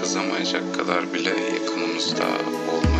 kızamayacak kadar bile yakınımızda olmayabilirler.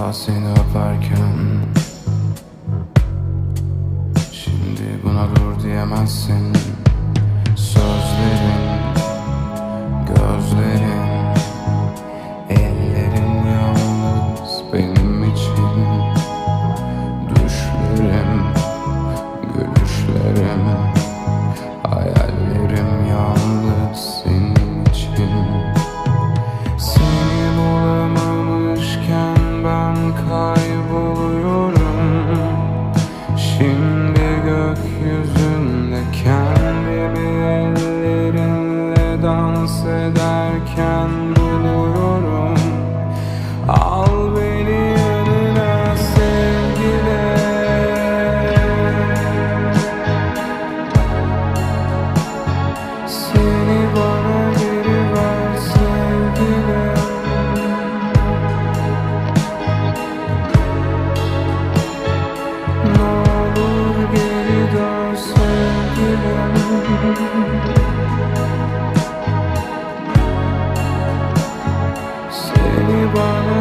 Daha seni öperken. Şimdi buna dur diyemezsin Seni bana